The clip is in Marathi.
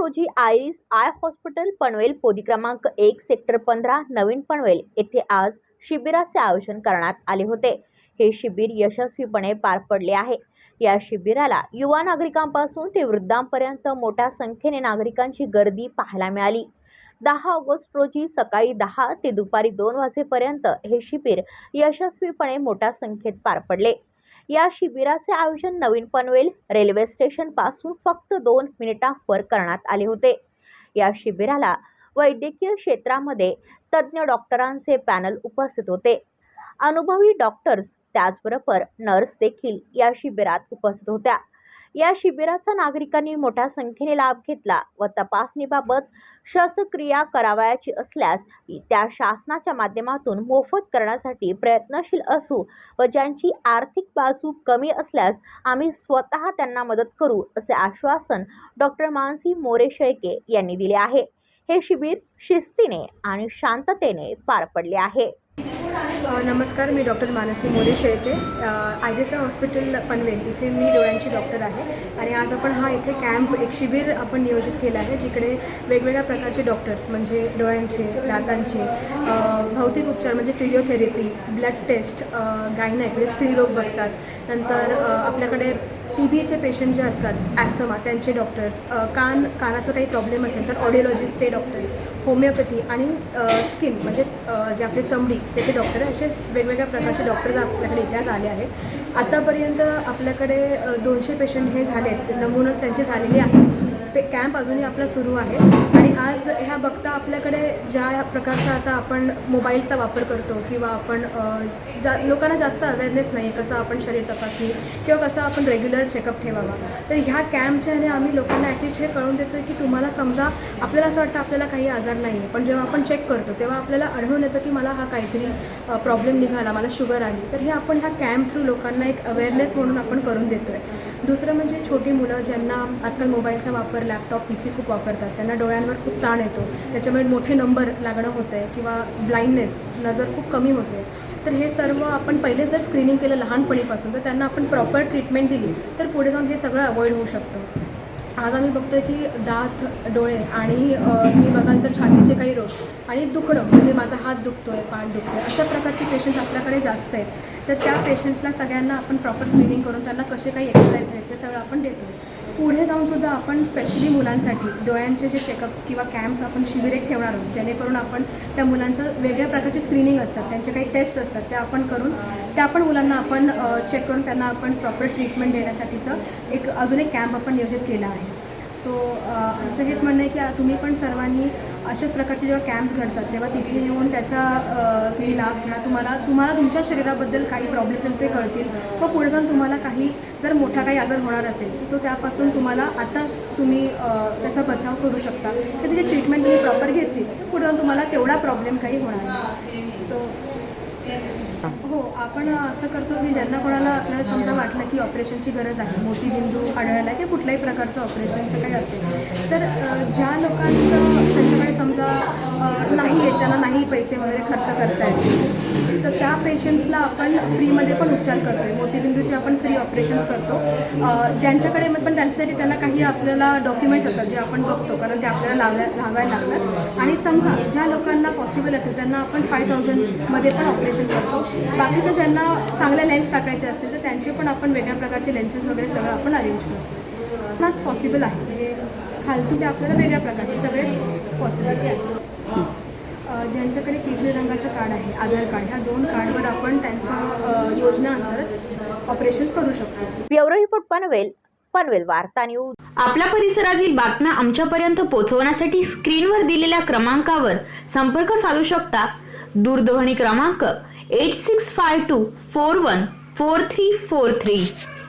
रोजी आयरिस आय हॉस्पिटल पनवेल पोदी क्रमांक एक सेक्टर पंधरा नवीन पनवेल येथे आज शिबिराचे आयोजन करण्यात आले होते. हे शिबिर यशस्वीपणे पार पडले आहे. या शिबिराला युवा नागरिकांपासून ते वृद्धांपर्यंत मोठ्या संख्येने नागरिकांची गर्दी पाहायला मिळाली. दहा ऑगस्ट रोजी सकाळी दहा ते दुपारी दोन वाजेपर्यंत हे शिबिर यशस्वीपणे मोठ्या संख्येत पार पडले. या शिबिराचे आयोजन नवीन पनवेल रेल्वे स्टेशनपासून फक्त दोन मिनिटांवर करण्यात आले होते. या शिबिराला वैद्यकीय क्षेत्रामध्ये तज्ज्ञ डॉक्टरांचे पॅनल उपस्थित होते. अनुभवी डॉक्टर्स त्याचबरोबर नर्स देखील या शिबिरात उपस्थित होत्या. या शिबिराचा नागरिकांनी मोठ्या संख्येने लाभ घेतला व तपासणीबाबत शस्त्रक्रिया करावयाची असल्यास त्या शासनाच्या माध्यमातून मोफत करण्यासाठी प्रयत्नशील असू व ज्यांची आर्थिक बाजू कमी असल्यास आम्ही स्वतः त्यांना मदत करू असे आश्वासन डॉक्टर मानसी मोरे शेळके यांनी दिले आहे. हे शिबिर शिस्तीने आणि शांततेने पार पडले आहे. नमस्कार मी doctor Mansi More Shelke. I D hospital Panvel. इथे मी डोळ्यांची डॉक्टर आहे. आणि आज आपण हा इथे कॅम्प एक शिबिर आपण नियोजित केला आहे जिकडे वेगवेगळ्या प्रकारचे डॉक्टर्स म्हणजे डोळ्यांचे दातांचे भौतिक उपचार म्हणजे फिजिओथेरपी ब्लड टेस्ट गायनॅक म्हणजे स्त्रीरोग बघतात. नंतर आपल्याकडे टी बीचे पेशंट जे असतात ॲस्थमा त्यांचे डॉक्टर्स कान कानाचा काही प्रॉब्लेम असेल तर ऑडिओलॉजिस्ट ते डॉक्टर होमिओपॅथी आणि स्किन म्हणजे जे आपली चमडी त्याचे डॉक्टर असे वेगवेगळ्या प्रकारचे डॉक्टर्स आपल्याकडे इतिहास आले आहेत. आतापर्यंत आपल्याकडे दोनशे पेशंट हे झाले आहेत नमुनं त्यांचे झालेले आहेत पे कॅम्प अजूनही आपला सुरू आहे. आणि आज ह्या बघता आपल्याकडे ज्या प्रकारचा आता आपण मोबाईलचा वापर करतो किंवा आपण जा लोकांना जास्त अवेअरनेस नाही आहे कसं आपण शरीर तपासणी किंवा कसं आपण रेग्युलर चेकअप ठेवावा. तर ह्या कॅम्पच्या आम्ही लोकांना ॲटलिस्ट हे कळून देतो आहे की तुम्हाला समजा आपल्याला असं वाटतं आपल्याला काही आजार नाही आहे पण जेव्हा आपण चेक करतो तेव्हा आपल्याला आढळून येतं की मला हा काहीतरी प्रॉब्लेम निघाला मला शुगर आली. तर हे आपण ह्या कॅम्प थ्रू लोकांना एक अवेअरनेस म्हणून आपण करून देतो आहे दुसरं म्हणजे छोटी मुलं ज्यांना आजकाल मोबाईलचा वापर लॅपटॉप पी सी खूप वापरतात त्यांना डोळ्यांवर खूप ताण येतो. त्याच्यामुळे मोठे नंबर लागणं होतं आहे किंवा ब्लाइंडनेस नजर खूप कमी होते. तर हे सर्व आपण पहिले जर स्क्रीनिंग केलं लहानपणीपासून तर त्यांना आपण प्रॉपर ट्रीटमेंट दिली तर पुढे जाऊन हे सगळं अवॉइड होऊ शकतं. आज आम्ही बघतोय की दात डोळे आणि मी बघाल तर छातीचे काही रोग आणि दुखणं म्हणजे माझा हात दुखतोय पाठ दुखतोय अशा प्रकारचे पेशंट्स आपल्याकडे जास्त आहेत. तर त्या पेशंट्सला सगळ्यांना आपण प्रॉपर स्क्रीनिंग करून त्यांना कसे काही एक्सरसाइज आहेत ते सगळं आपण देतो पुढे जाऊन सुद्धा आपण स्पेशली मुलांसाठी डोळ्यांचे जे चेकअप किंवा कॅम्प्स आपण शिबिरे ठेवणार आहोत जेणेकरून आपण त्या मुलांचं वेगळ्या प्रकारचे स्क्रीनिंग असतात त्यांचे काही टेस्ट असतात त्या आपण करून त्या पण मुलांना आपण चेक करून त्यांना आपण प्रॉपर ट्रीटमेंट देण्यासाठीचं एक अजून एक कॅम्प आपण नियोजित केला आहे. सो आमचं हेच म्हणणं आहे की तुम्ही पण सर्वांनी अशाच प्रकारचे जेव्हा कॅम्प्स घडतात तेव्हा तिथे येऊन त्याचा तुम्ही लाभ घ्या. तुम्हाला तुम्हाला तुमच्या शरीराबद्दल काही प्रॉब्लेम्स आहेत ते कळतील. व पुढे जाऊन तुम्हाला काही जर मोठा काही आजार होणार असेल तर तो त्यापासून तुम्हाला आताच तुम्ही त्याचा बचाव करू शकता. तर त्याची ट्रीटमेंट तुम्ही प्रॉपर घेतली तर पुढे जाऊन तुम्हाला तेवढा प्रॉब्लेम काही होणार नाही. सो हो आपण असं करतो की ज्यांना कोणाला आपल्याला समजा वाटलं की ऑपरेशनची गरज आहे मोठी बिंदू आढळला की कुठल्याही प्रकारचं ऑपरेशनचं काही असेल तर ज्या लोकांचं त्याच्या समजा नाही आहे त्यांना नाही पैसे वगैरे खर्च करता येत. तर त्या पेशंट्सला आपण फ्रीमध्ये पण उपचार करतो आहे मोतीबिंदूचे आपण फ्री ऑपरेशन्स करतो. ज्यांच्याकडे मग पण त्यांच्यासाठी त्यांना काही आपल्याला डॉक्युमेंट्स असतात जे आपण बघतो कारण ते आपल्याला लावल्या लावायला लागतात. आणि समजा ज्या लोकांना पॉसिबल असेल त्यांना आपण फाय थाउजंडमध्ये पण ऑपरेशन करतो. बाकीच्या ज्यांना चांगल्या लेन्स टाकायचे असतील तर त्यांचे पण आपण वेगळ्या प्रकारचे लेन्सेस वगैरे सगळं आपण अरेंज करतो. नाच पॉसिबल आहे. जे खालतून ते आपल्याला वेगळ्या प्रकारचे सगळेच पॉसिबल आहे अ, ज्यांच्याकडे केसरी रंगाचं कार्ड आहे आधार कार्ड ह्या दोन कार्डवर आपण त्यांचं योजना अंतर्गत ऑपरेशन्स करू शकतो. ब्युरो रिपोर्ट पनवेल पनवेल वार्ता न्यूज. आपल्या परिसरातील बातम्या आमच्यापर्यंत पोहोचवण्यासाठी स्क्रीनवर दिलेल्या क्रमांकावर संपर्क साधू शकता. दूरध्वनी क्रमांक eight six five two four one four three four three